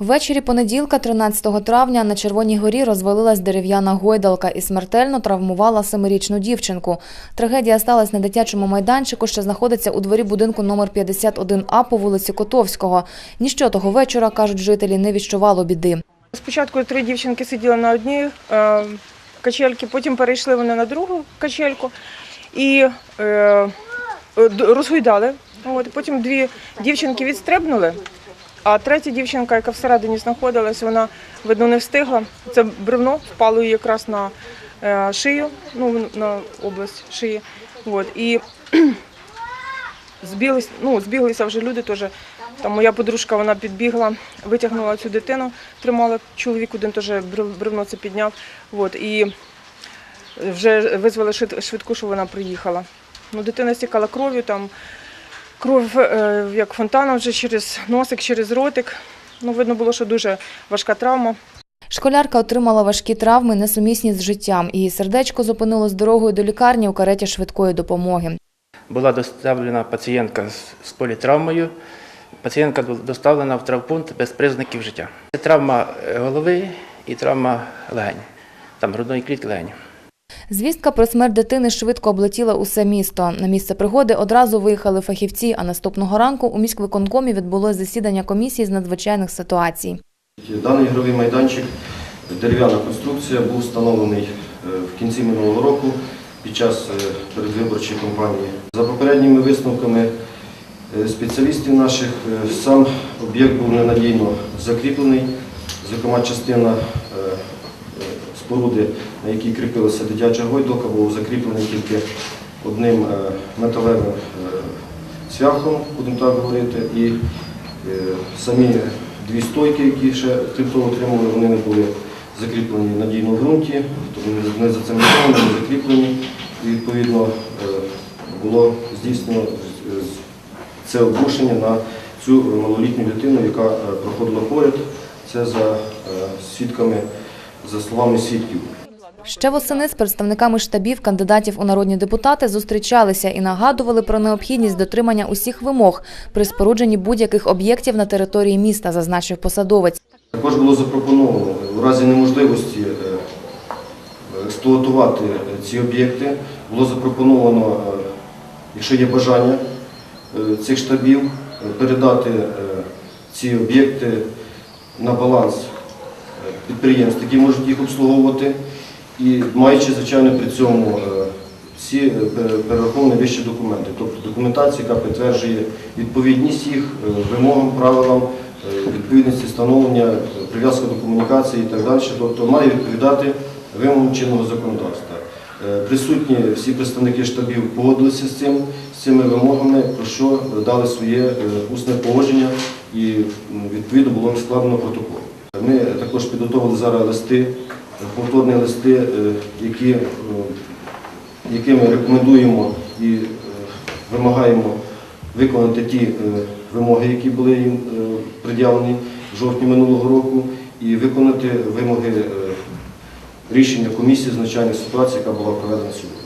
Ввечері понеділка, 13 травня, на Червоній горі розвалилась дерев'яна гойдалка і смертельно травмувала семирічну дівчинку. Трагедія сталася на дитячому майданчику, що знаходиться у дворі будинку номер 51А по вулиці Котовського. Ніщо того вечора, кажуть жителі, не відчувало біди. Спочатку три дівчинки сиділи на одній е, качельці, потім перейшли вони на другу качельку і е, е, розгойдали. От, потім дві дівчинки відстрибнули, а третя дівчинка, яка всередині знаходилась, вона, видно, не встигла. Це бревно впало їй якраз на е, шию, ну, на область шиї. От, і збіглись, ну, збіглися вже люди теж. Там моя подружка вона підбігла, витягнула цю дитину, тримала чоловік, один теж брев- бревно це підняв. От, і вже визвали швидку, що вона приїхала. Ну, дитина стікала кров'ю, там кров е, як фонтаном вже через носик, через ротик. Ну, видно було, що дуже важка травма. Школярка отримала важкі травми, несумісні з життям. Її сердечко зупинилось дорогою до лікарні у кареті швидкої допомоги. Була доставлена пацієнтка з- з політравмою. Пацієнтка доставлена в травмпункт без признаків життя. Це травма е, голови і травма легень, там грудної клітки легень. Звістка про смерть дитини швидко облетіла усе місто. На місце пригоди одразу виїхали фахівці, а наступного ранку у міськвиконкомі відбулось засідання комісії з надзвичайних ситуацій. Даний ігровий майданчик, дерев'яна конструкція, був встановлений е, в кінці минулого року під час е, передвиборчої кампанії. За попередніми висновками е, спеціалістів наших, сам об'єкт був ненадійно закріплений, зокрема частина споруди, на якій кріпилася дитяча гойдалка, був закріплений тільки одним е, металевим е, цвяхом, будемо так говорити, і е, самі дві стойки, які ще крім того отримували, вони не були закріплені надійно в ґрунті, тобто не зацементовані, не закріплені. І відповідно е, було здійснено е, це обрушення на цю малолітню дитину, яка е, проходила поряд. Це за е, свідками, за словами свідків. Ще восени з представниками штабів кандидатів у народні депутати зустрічалися і нагадували про необхідність дотримання усіх вимог при спорудженні будь-яких об'єктів на території міста, зазначив посадовець. Також було запропоновано в разі неможливості е, експлуатувати ці об'єкти, було запропоновано, е, якщо є бажання е, цих штабів, передати ці об'єкти на баланс підприємств, які можуть їх обслуговувати, і маючи, звичайно, при цьому е, всі е, перераховані вищі документи, тобто документація, яка підтверджує відповідність їх е, вимогам, правилам, відповідності встановлення, прив'язка до комунікації і так далі, тобто має відповідати вимогам чинного законодавства. Присутні всі представники штабів погодилися з цим, з цими вимогами, про що дали своє усне положення і відповідно було складено протокол. Ми також підготовили зараз листи, повторні листи, е, які, е, якими рекомендуємо і е, вимагаємо виконати ті вимоги, які були їм пред'явлені в жовтні минулого року, і виконати вимоги рішення комісії з надзвичайних ситуацій, яка була проведена сьогодні.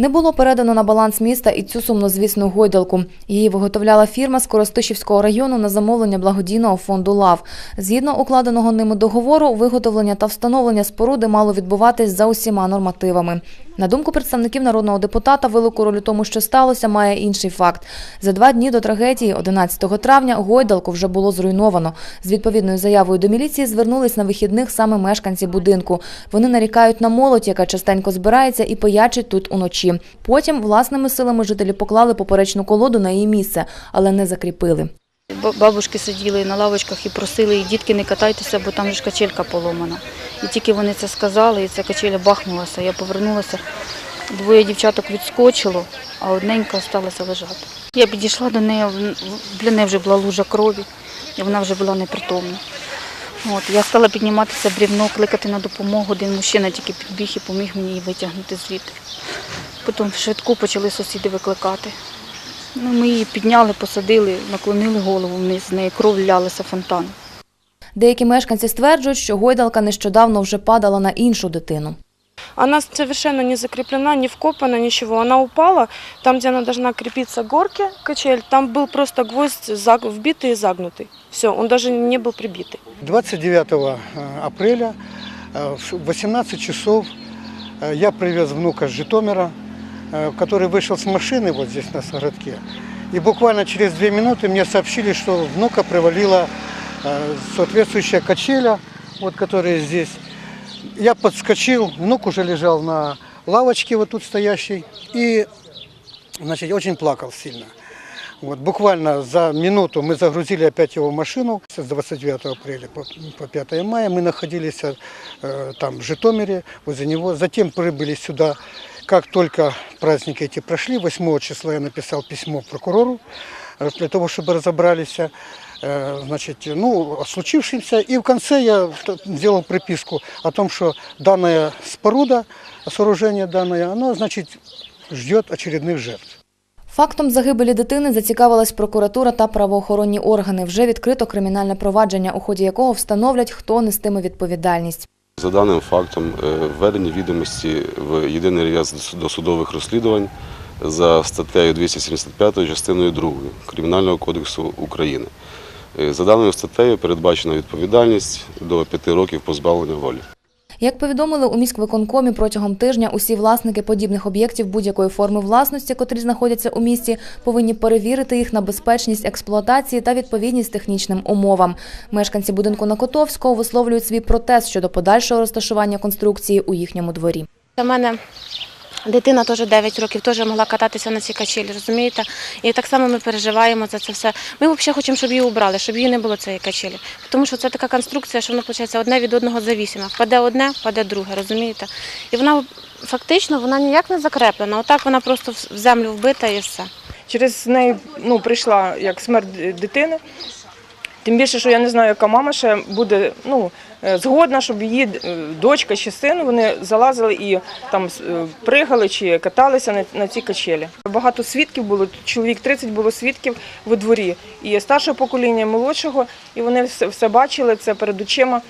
Не було передано на баланс міста і цю сумнозвісну гойдалку. Її виготовляла фірма з Коростишівського району на замовлення благодійного фонду «Лав». Згідно укладеного ними договору, виготовлення та встановлення споруди мало відбуватись за усіма нормативами. На думку представників народного депутата, велику роль у тому, що сталося, має інший факт. За два дні до трагедії, 11 травня, гойдалку вже було зруйновано. З відповідною заявою до міліції звернулись на вихідних саме мешканці будинку. Вони нарікають на молодь, яка частенько збирається і пиячить тут уночі. Потім власними силами жителі поклали поперечну колоду на її місце, але не закріпили. Бабушки сиділи на лавочках і просили, дітки не катайтеся, бо там ж качелька поломана. І тільки вони це сказали, і ця качеля бахнулася. Я повернулася, двоє дівчаток відскочило, а одненька залишилася лежати. Я підійшла до неї, для неї вже була лужа крові, і вона вже була непритомна. От, я стала підніматися брівно, кликати на допомогу. Один мужчина тільки підбіг і поміг мені її витягнути звідти. Потім швидку почали сусіди викликати. Ну, ми її підняли, посадили, наклонили голову вниз, з неї кров лялася фонтаном. Деякі мешканці стверджують, що гойдалка нещодавно вже падала на іншу дитину. Она совершенно не закреплена, не вкопана, ничего. Она упала там, где она должна крепиться к горке, качель, там был просто гвоздь заг- вбитый и загнутый. Все, он даже не был прибитый. 29 э, апреля э, в 18 часов э, я привез внука с Житомира, э, Который вышел с машины вот здесь на городке. И буквально через две минуты мне сообщили, что внука привалила э, соответствующая качеля, вот которая здесь. Я подскочил, внук уже лежал на лавочке вот тут стоящей и значит, очень плакал сильно. Вот, буквально за минуту мы загрузили опять его машину. С 29 апреля по 5 мая мы находились э, там в Житомире, возле него. Затем прибыли сюда. Как только праздники эти прошли, 8 числа я написал письмо прокурору э, для того, чтобы разобрались э, значит, ну, о случившемся. И в конце я сделал приписку о том, что данная споруда, сооружение данное, оно, значит, ждет очередных жертв. Фактом загибелі дитини зацікавилась прокуратура та правоохоронні органи. Вже відкрито кримінальне провадження, у ході якого встановлять, хто нестиме відповідальність. За даним фактом е, введені відомості в єдиний реєстр досудових розслідувань за статтею 275 частиною 2 Кримінального кодексу України. Е, За даною статтею передбачена відповідальність до 5 років позбавлення волі. Як повідомили у міськвиконкомі протягом тижня, усі власники подібних об'єктів будь-якої форми власності, котрі знаходяться у місті, повинні перевірити їх на безпечність експлуатації та відповідність технічним умовам. Мешканці будинку на Котовського висловлюють свій протест щодо подальшого розташування конструкції у їхньому дворі. У мене дитина теж 9 років, теж могла кататися на цій качелі, розумієте? І так само ми переживаємо за це все. Ми взагалі хочемо, щоб її убрали, щоб її не було цієї качелі. Тому що це така конструкція, що воно виходить одне від одного завісиме. Впаде одне, впаде друге, розумієте? І вона фактично вона ніяк не закреплена. Отак вона просто в землю вбита і все. Через неї ну, прийшла як смерть дитини. Тим більше, що я не знаю, яка мама ще буде ну, згодна, щоб її е, дочка чи син вони залазили і там е, пригали чи каталися на, на цій качелі. Багато свідків було, чоловік 30 було свідків во дворі. І старшого покоління, і молодшого, і вони все бачили це перед очима.